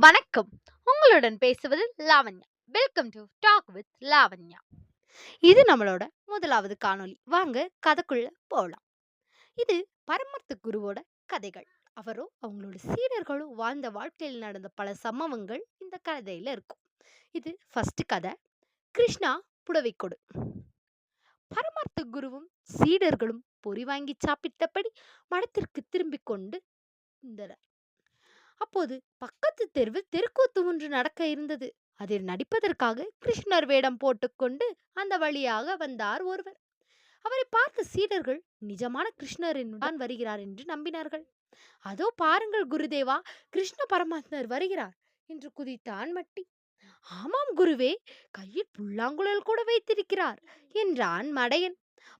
வணக்கம். உங்களுடன் பேசுவது Lavanya. Welcome to talk with Lavanya. இது நம்மளோட முதலாவது காணொளி. வாங்க கதைக்குள்ள போகலாம் இது பரமர்த்த குருவோட கதைகள். அவரும் அவங்களோட சீடர்களும் வாழ்ந்த வாழ்க்கையில் நடந்த பல சம்பவங்கள் இந்த கதையில இருக்கும். இது ஃபர்ஸ்ட் கதை. கிருஷ்ணா புடவை கொடு. பரமார்த்த குருவும் சீடர்களும் பொறி வாங்கி சாப்பிட்டபடி மடத்திற்கு திரும்பிக் கொண்டு இருந்தனர் அப்போது பக்கத்து தெருவில் தெருக்கூத்து ஒன்று நடக்க இருந்தது. அதில் நடிப்பதற்காக கிருஷ்ணர் வேடம் போட்டுக்கொண்டு அந்த வழியாக வந்தார் ஒருவர். அவரை பார்த்த சீடர்கள் நிஜமான கிருஷ்ணரின் தான் வருகிறார் என்று நம்பினார்கள். அதோ பாருங்கள் குருதேவா கிருஷ்ண பரமாத்மர் வருகிறார் என்று குதித்தான் மட்டி ஆமாம் குருவே கையில் புல்லாங்குழல் கூட வைத்திருக்கிறார் என்றான் மடையன்.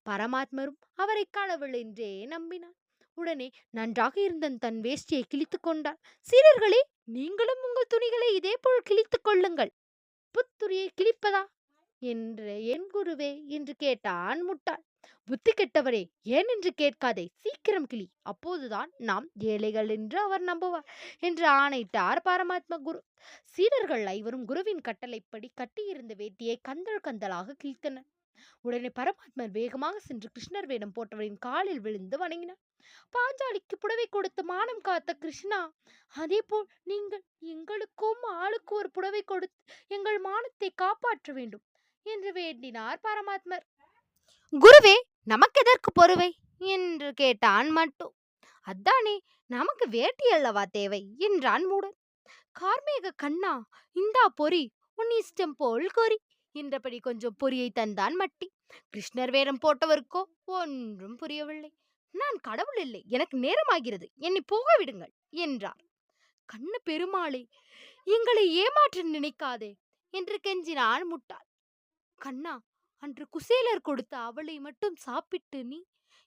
பரமாத்மரும் அவரை கடவுள் என்றே நம்பினான். உடனே நன்றாக இருந்த தன் வேஷ்டியை கிழித்து கொண்டான் சீரர்களே நீங்களும் உங்கள் துணிகளை இதே போல் கிழித்துக் கொள்ளுங்கள். புத்துரியை கிழிப்பதா? என்று என் குருவே என்று கேட்டான் முட்டாள். புத்தி கெட்டவரே ஏன் என்று கேட்காதே. சீக்கிரம் கிளி அப்போதுதான் நாம் ஏழைகள் என்று அவர் நம்புவார் என்று ஆணையிட்டார் பரமாத்ம குரு. சீடர்கள் ஐவரும் குருவின் கட்டளைப்படி கட்டியிருந்த வேட்டியை கந்தல் கந்தலாக கிழித்தனர். உடனே பரமாத்மர் வேகமாக சென்று கிருஷ்ணர் வேடம் போட்டவரின் காலில் விழுந்து வணங்கினார். பாஞ்சாலிக்கு புடவை கொடுத்து மானம் காத்த கிருஷ்ணா அதே போல் நீங்கள் எங்களுக்கும் ஆளுக்கு ஒரு புடவை கொடுத்து எங்கள் மானத்தை காப்பாற்ற வேண்டும் என்று வேண்டினார் பரமாத்மர். குருவே நமக்கு எதற்கு பொறுவை? என்று கேட்டான் மட்டும். அதானே நமக்கு வேட்டி அல்லவா தேவை? என்றான் மூடன். கார்மேக கண்ணா இந்தா பொறி உன் இஷ்டம் போல் கோரி என்றபடி கொஞ்சம் பொறியை தந்தான் மட்டி. கிருஷ்ணர் வேடம் போட்டவருக்கோ? ஒன்றும் புரியவில்லை. நான் கடவுள் இல்லை எனக்கு நேரமாகிறது என்னை போக விடுங்கள் என்றார். கண்ணு பெருமாளே எங்களை ஏமாற்ற நினைக்காதே என்று கெஞ்சினான் முட்டாள். கண்ணா அன்று குசேலர் கொடுத்த அவளை மட்டும் சாப்பிட்டு நீ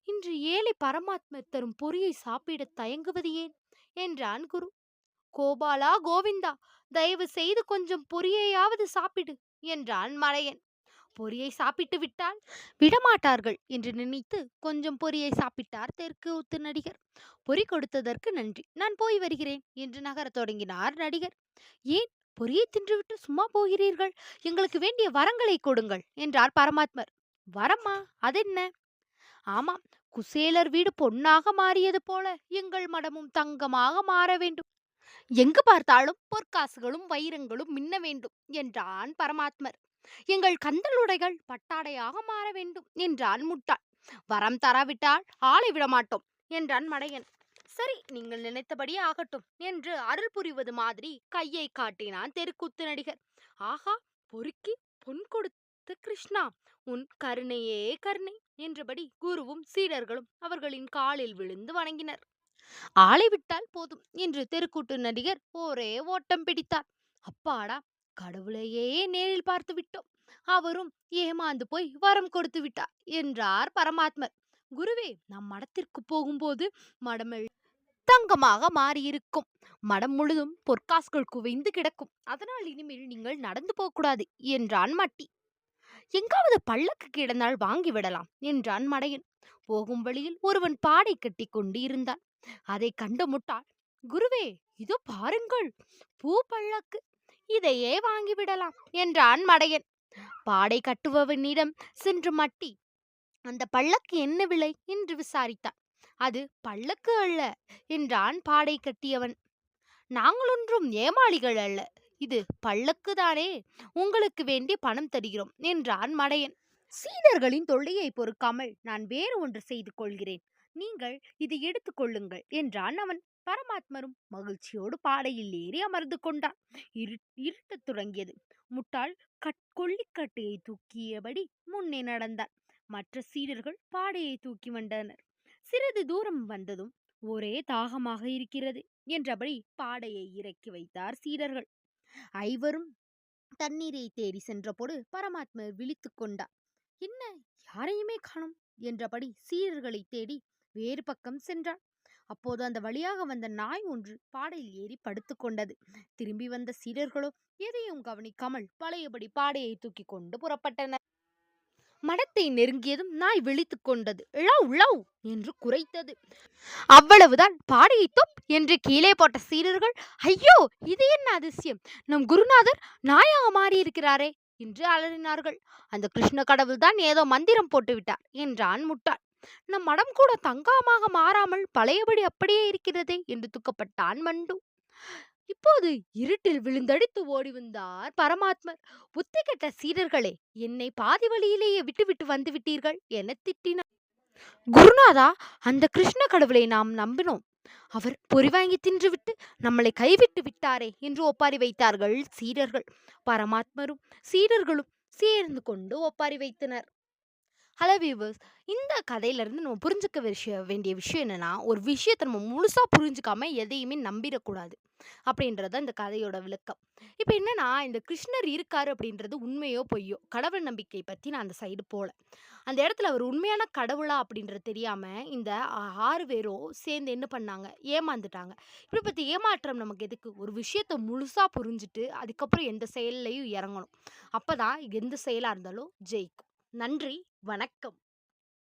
இன்று ஏழை பரமாத்மர் தரும் பொரியை சாப்பிட தயங்குவது ஏன் என்றான் குரு. கோபாலா கோவிந்தா தயவு செய்து கொஞ்சம் பொரியையாவது சாப்பிடு என்றான் மலையன். பொரியை சாப்பிட்டு விட்டால் விடமாட்டார்கள் என்று நினைத்து கொஞ்சம் பொரியை சாப்பிட்டார் தெற்கு ஊத்து நடிகர். பொறி கொடுத்ததற்கு நன்றி. நான் போய் வருகிறேன் என்று நகரத் தொடங்கினார் நடிகர். ஏன்? பொரியை தின்றுவிட்டு சும்மா போகிறீர்கள்? எங்களுக்கு வேண்டிய வரங்களை கொடுங்கள் என்றார் பரமாத்மர். வரமா அதென்ன? ஆமாம். குசேலர் வீடு பொன்னாக மாறியது போல எங்கள் மடமும் தங்கமாக மாற வேண்டும். எங்கு பார்த்தாலும் பொற்காசுகளும் வைரங்களும் மின்ன வேண்டும் என்றான் பரமாத்மர். எங்கள் கந்தலுடைகள் பட்டாடையாக மாற வேண்டும் என்றான் முட்டாள். வரம் தராவிட்டால் ஆளை விடமாட்டோம் என்றான் மடையன். சரி நீங்கள் நினைத்தபடி ஆகட்டும் என்று அருள் புரிவது மாதிரி கையை காட்டினான் தெருக்கூத்து நடிகர். ஆஹா பொறுக்கி பொன் கொடுத்து கிருஷ்ணா உன் கருணையே கருணை என்றபடி குருவும் சீடர்களும் அவர்களின் காலில் விழுந்து வணங்கினர். ஆளை விட்டால் போதும் என்று தெருக்கூட்டு நடிகர் ஒரே ஓட்டம் பிடித்தார். அப்பாடா கடவுளையே நேரில் பார்த்து விட்டோம். அவரும் ஏமாந்து போய் வரம் கொடுத்து விட்டார் என்றார் பரமாத்மர். குருவே நம் மடத்திற்கு போகும்போது மடமெல் தங்கமாக மாறியிருக்கும். மடம் முழுதும் பொற்காசுகள் குவிந்து கிடக்கும். அதனால் இனிமேல் நீங்கள் நடந்து போகக்கூடாது என்றான் மட்டி. எங்காவது பல்லக்கு கிடந்தால் வாங்கி விடலாம் என்றான் மடையன். போகும் வழியில் ஒருவன் பாடை கட்டி கொண்டு இருந்தான் அதை கண்டு முட்டாள் குருவே இதோ பாருங்கள் பூ பல்லக்கு. இதையே வாங்கிவிடலாம் என்றான் மடையன். பாடை கட்டுபவனிடம் சென்று மட்டி. அந்த பல்லக்கு என்ன விலை? என்று விசாரித்தான். அது பல்லக்கு அல்ல என்றான் பாடை கட்டியவன். நாங்கள் ஒன்றும் ஏமாளிகள் அல்ல. இது பல்லக்கு தானே. உங்களுக்கு வேண்டி பணம் தருகிறோம் என்றான் மடையன். சீடர்களின் தொல்லையை பொறுக்காமல் நான் வேறு ஒன்று செய்து கொள்கிறேன். நீங்கள் இதை எடுத்துக்கொள்ளுங்கள் என்றான் அவன். பரமாத்மரும் மகிழ்ச்சியோடு பாடையில் ஏறி அமர்ந்து கொண்டான். இரு இருட்டத் தொடங்கியது. முட்டாள் கட் கொள்ளிக்கட்டையை தூக்கியபடி முன்னே நடந்தார் மற்ற சீடர்கள் பாடையை தூக்கி வந்தனர். சிறிது தூரம் வந்ததும் ஒரே தாகமாக இருக்கிறது என்றபடி பாடையை இறக்கி வைத்தார் சீடர்கள். ஐவரும் தண்ணீரை தேடி சென்றபோது பரமாத்மர் விழித்து கொண்டார். என்ன? யாரையுமே காணும் என்றபடி சீடர்களை தேடி வேறு பக்கம் சென்றார் அப்போது அந்த வழியாக வந்த நாய் ஒன்று பாடையில் ஏறி படுத்துக்கொண்டது திரும்பி வந்த சீடர்களோ எதையும் கவனிக்காமல் பழையபடி பாடையை தூக்கி கொண்டு புறப்பட்டனர். மடத்தை நெருங்கியதும் நாய் விழித்து கொண்டது. லவ் லவ் என்று குறைத்தது அவ்வளவுதான் பாடையை தொப் என்று கீழே போட்ட சீடர்கள் ஐயோ இது என்ன அதிசயம்? நம் குருநாதர் நாயாக மாறியிருக்கிறாரே என்று அலறினார்கள். அந்த கிருஷ்ண கடவுள் தான் ஏதோ மந்திரம் போட்டுவிட்டார் என்றான் முட்டாள். நம் மடம் கூட தங்காமாக மாறாமல் பழையபடி அப்படியே இருக்கிறதே என்று துக்கப்பட்டான் மண்டு. இப்போது இருட்டில் விழுந்தடித்து ஓடி வந்தார் பரமாத்மர். புத்தி கெட்ட சீடர்களே என்னை பாதி வழியிலேயே விட்டுவிட்டு வந்து விட்டீர்கள் என திட்டினார். குருநாதா அந்த கிருஷ்ண கடவுளை நாம் நம்பினோம். அவர் பொறி வாங்கி தின்றுவிட்டு நம்மளை கைவிட்டு விட்டாரே என்று ஒப்பாரி வைத்தார்கள் சீடர்கள். பரமாத்மரும் சீடர்களும் சேர்ந்து கொண்டு ஒப்பாரி வைத்தனர். ஹலோ வியூவர்ஸ் இந்த கதையிலேருந்து நம்ம புரிஞ்சுக்க விஷயம் வேண்டிய விஷயம் என்னென்னா ஒரு விஷயத்தை நம்ம முழுசாக புரிஞ்சுக்காமல் எதையுமே நம்பிடக்கூடாது அப்படின்றது இந்த கதையோட விளக்கம். இப்போ என்னென்னா இந்த கிருஷ்ணர் இருக்கார் அப்படின்றது உண்மையோ பொய்யோ கடவுள் நம்பிக்கை பற்றி நான் அந்த சைடு போகல அந்த இடத்துல அவர் உண்மையான கடவுளா அப்படின்றது தெரியாமல் இந்த ஆ- ஆறு பேரும் சேர்ந்து என்ன பண்ணாங்க? ஏமாந்துட்டாங்க. இப்படி பற்றி ஏமாற்றம் நமக்கு எதுக்கு? ஒரு விஷயத்தை முழுசாக புரிஞ்சுட்டு அதுக்கப்புறம் எந்த செயல்லையும் இறங்கணும். அப்போ தான் எந்த செயலாக இருந்தாலும் ஜெயிக்கும். நன்றி வணக்கம்.